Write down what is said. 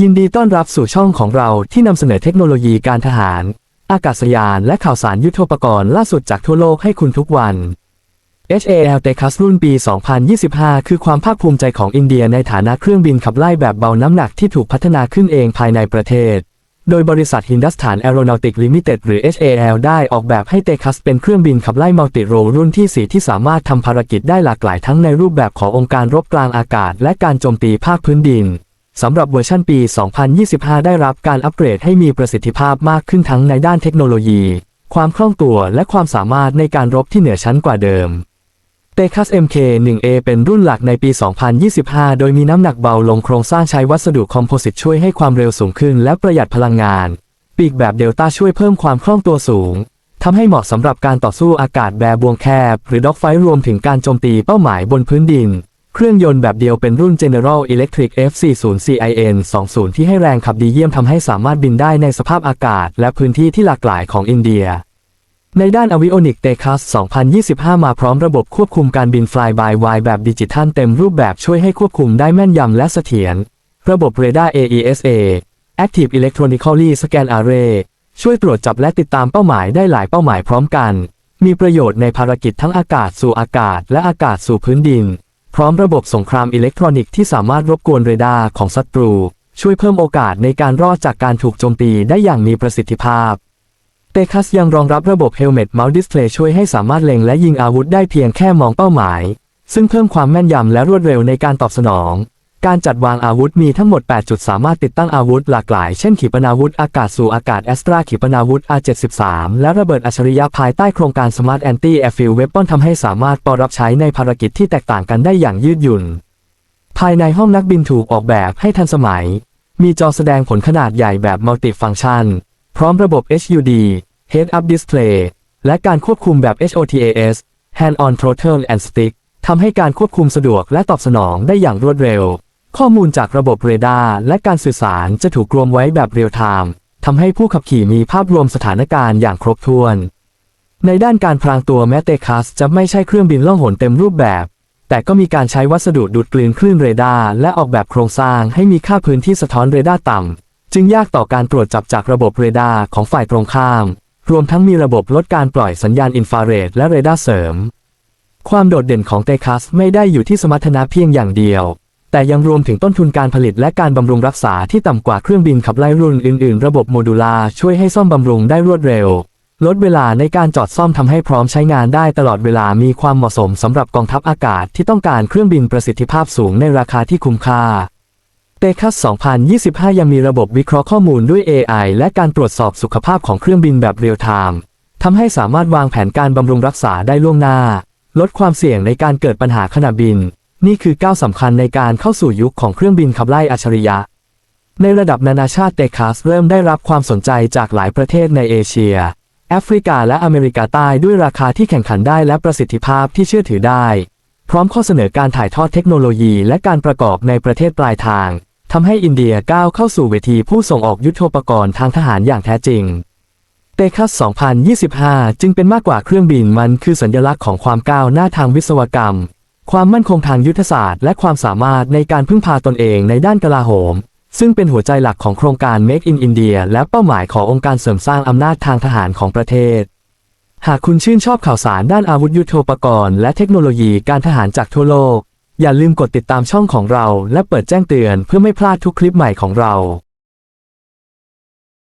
ยินดีต้อนรับสู่ช่องของเราที่นำเสนอเทคโนโลยีการทหาร อากาศยานและข่าวสารยุทโธปกรณ์ล่าสุดจากทั่วโลกให้คุณทุกวัน HAL t e c a s รุ่นปี 2025 คือความภาคภูมิใจของอินเดียในฐานะเครื่องบินขับไล่แบบเบาน้ำหนักที่ถูกพัฒนาขึ้นเองภายในประเทศ โดยบริษัทฮินดัสถานแอโรนอติกลิมิเต็ดหรือ HAL ได้ออกแบบให้เตคัสเป็นเครื่องบินขับไล่มัลติโรรุ่นที่ 4 ที่สามารถทำภารกิจได้หลากหลายทั้งในรูปแบบขององค์การรบกลางอากาศ และการโจมตีภาคพื้นดิน สำหรับเวอร์ชันปี 2025 ได้รับการอัปเกรดให้มีประสิทธิภาพมากขึ้นทั้งในด้านเทคโนโลยี ความคล่องตัวและความสามารถในการรบที่เหนือชั้นกว่าเดิมเตคัส MK1A เป็นรุ่นหลักในปี 2025 โดยมีน้ำหนักเบาลงโครงสร้างใช้วัสดุคอมโพสิตช่วยให้ความเร็วสูงขึ้นและประหยัดพลังงาน ปีกแบบเดลต้าช่วยเพิ่มความคล่องตัวสูงทำให้เหมาะสำหรับการต่อสู้อากาศแบบวงแคบ หรือด็อกไฟรวมถึงการโจมตีเป้าหมายบนพื้นดิน เครื่องยนต์แบบเดียวเป็นรุ่น General Electric F40CIN 20 ที่ให้แรงขับดีเยี่ยมทำให้สามารถบินได้ในสภาพอากาศ และพื้นที่ที่หลากหลายของอินเดีย ในด้านอวิโอนิกเตคัส2025 มาพร้อมระบบควบคุมการบิน Fly by Wire แบบดิจิทัลเต็มรูปแบบช่วยให้ควบคุมได้แม่นยำและเสถียร ระบบเรดาร์ AESA Active Electronically Scan Array ช่วยตรวจจับและติดตามเป้าหมายได้หลายเป้าหมายพร้อมกัน มีประโยชน์ในภารกิจทั้งอากาศสู่อากาศ และอากาศสู่พื้นดิน พร้อมระบบสงครามอิเล็กทรอนิกส์ที่สามารถรบกวนเรดาร์ของศัตรู ช่วยเพิ่มโอกาสในการรอดจากการถูกโจมตีได้อย่างมีประสิทธิภาพเตคัสยังรองรับระบบ Helmet Mount Display ช่วยให้สามารถเล็งและยิงอาวุธได้เพียงแค่มองเป้าหมาย ซึ่งเพิ่มความแม่นยำและรวดเร็วในการตอบสนอง การจัดวางอาวุธมีทั้งหมด 8 จุดสามารถติดตั้งอาวุธหลากหลาย เช่นขีปนาวุธอากาศสู่อากาศแอสตราขีปนาวุธ R73 และระเบิดอัจฉริยะภายใต้โครงการ Smart Anti Airfield Weapon ทำให้สามารถปรับใช้ในภารกิจที่แตกต่างกันได้อย่างยืดหยุ่น ภายในห้องนักบินถูกออกแบบให้ทันสมัย มีจอแสดงผลขนาดใหญ่แบบ Multi-Function พร้อมระบบ HUD Head-Up Display และการควบคุมแบบ HOTAS Hand-on Throttle and Stick ทำให้การควบคุมสะดวกและตอบสนองได้อย่างรวดเร็ว ข้อมูลจากระบบเรดาร์และการสื่อสารจะถูกรวมไว้แบบเรียลไทม์ทำให้ผู้ขับขี่มีภาพรวมสถานการณ์อย่างครบถ้วน ในด้านการพรางตัวแม้เตคัสจะไม่ใช่เครื่องบินล่องหนเต็มรูปแบบ แต่ก็มีการใช้วัสดุดูดกลืนคลื่นเรดาร์และออกแบบโครงสร้างให้มีค่าพื้นที่สะท้อนเรดาร์ต่ำ จึงยากต่อการตรวจจับจากระบบเรดาร์ของฝ่ายตรงข้าม รวมทั้งมีระบบลดการปล่อยสัญญาณอินฟราเรดและเรดาร์เสริม ความโดดเด่นของเตคัสไม่ได้อยู่ที่สมรรถนะเพียงอย่างเดียว แต่ยังรวมถึงต้นทุนการผลิตและการบำรุงรักษาที่ต่ำกว่าเครื่องบินขับไล่รุ่นอื่น ๆ ระบบโมดูลาช่วยให้ซ่อมบำรุงได้รวดเร็ว ลดเวลาในการจอดซ่อมทำให้พร้อมใช้งานได้ตลอดเวลามีความเหมาะสมสำหรับกองทัพอากาศที่ต้องการเครื่องบินประสิทธิภาพสูงในราคาที่คุ้มค่าเตคัส2025 ยังมีระบบวิเคราะห์ข้อมูลด้วย AI และการตรวจสอบสุขภาพของเครื่องบินแบบเรียลไทม์ทำให้สามารถวางแผนการบำรุงรักษาได้ล่วงหน้า ลดความเสี่ยงในการเกิดปัญหาขณะบิน นี่คือก้าวสำคัญในการเข้าสู่ยุคของเครื่องบินขับไล่อัจฉริยะ ในระดับนานาชาติเตคัสเริ่มได้รับความสนใจจากหลายประเทศในเอเชีย แอฟริกาและอเมริกาใต้ด้วยราคาที่แข่งขันได้และประสิทธิภาพที่เชื่อถือได้ พร้อมข้อเสนอการถ่ายทอดเทคโนโลยีและการประกอบในประเทศปลายทางทำให้อินเดียก้าวเข้าสู่เวทีผู้ส่งออกยุทโธปกรณ์ทางทหารอย่างแท้จริงเตคัส 2025 จึงเป็นมากกว่าเครื่องบินมันคือสัญลักษณ์ของความก้าวหน้าทางวิศวกรรม ความมั่นคงทางยุทธศาสตร์ และความสามารถในการพึ่งพาตนเองในด้านกลาโหม ซึ่งเป็นหัวใจหลักของโครงการ Make in India และเป้าหมายขององค์การเสริมสร้างอำนาจทางทหารของประเทศ หากคุณชื่นชอบข่าวสารด้านอาวุธยุทโธปกรณ์และเทคโนโลยีการทหารจากทั่วโลก อย่าลืมกดติดตามช่องของเรา และเปิดแจ้งเตือนเพื่อไม่พลาดทุกคลิปใหม่ของเรา